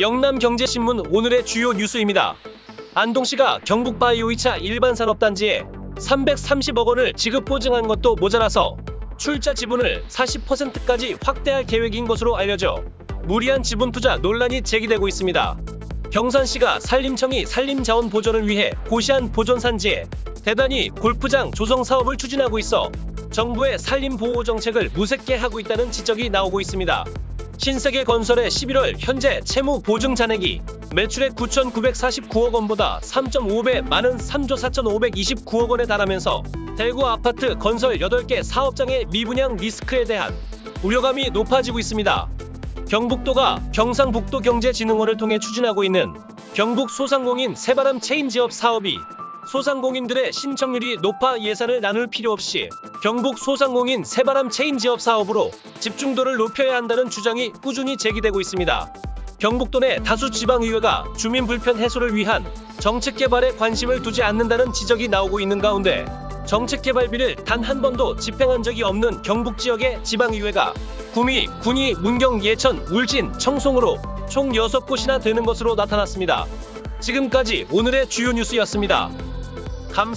영남경제신문 오늘의 주요 뉴스입니다. 안동시가 경북바이오 2차 일반산업단지에 330억 원을 지급 보증한 것도 모자라서 출자 지분을 40%까지 확대할 계획인 것으로 알려져 무리한 지분 투자 논란이 제기되고 있습니다. 경산시가 산림청이 산림자원 보존을 위해 고시안 보존산지에 대단히 골프장 조성 사업을 추진하고 있어 정부의 산림 보호 정책을 무색게 하고 있다는 지적이 나오고 있습니다. 신세계 건설의 11월 현재 채무 보증 잔액이 매출액 9,949억 원보다 3.5배 많은 3조 4,529억 원에 달하면서 대구 아파트 건설 8개 사업장의 미분양 리스크에 대한 우려감이 높아지고 있습니다. 경북도가 경상북도 경제진흥원을 통해 추진하고 있는 경북 소상공인 새바람 체인지업 사업이 소상공인들의 신청률이 높아 예산을 나눌 필요 없이 경북 소상공인 새바람 체인지업 사업으로 집중도를 높여야 한다는 주장이 꾸준히 제기되고 있습니다. 경북도 내 다수 지방의회가 주민 불편 해소를 위한 정책 개발에 관심을 두지 않는다는 지적이 나오고 있는 가운데 정책 개발비를 단 한 번도 집행한 적이 없는 경북 지역의 지방의회가 구미, 군위, 문경, 예천, 울진, 청송으로 총 6곳이나 되는 것으로 나타났습니다. 지금까지 오늘의 주요 뉴스였습니다. 감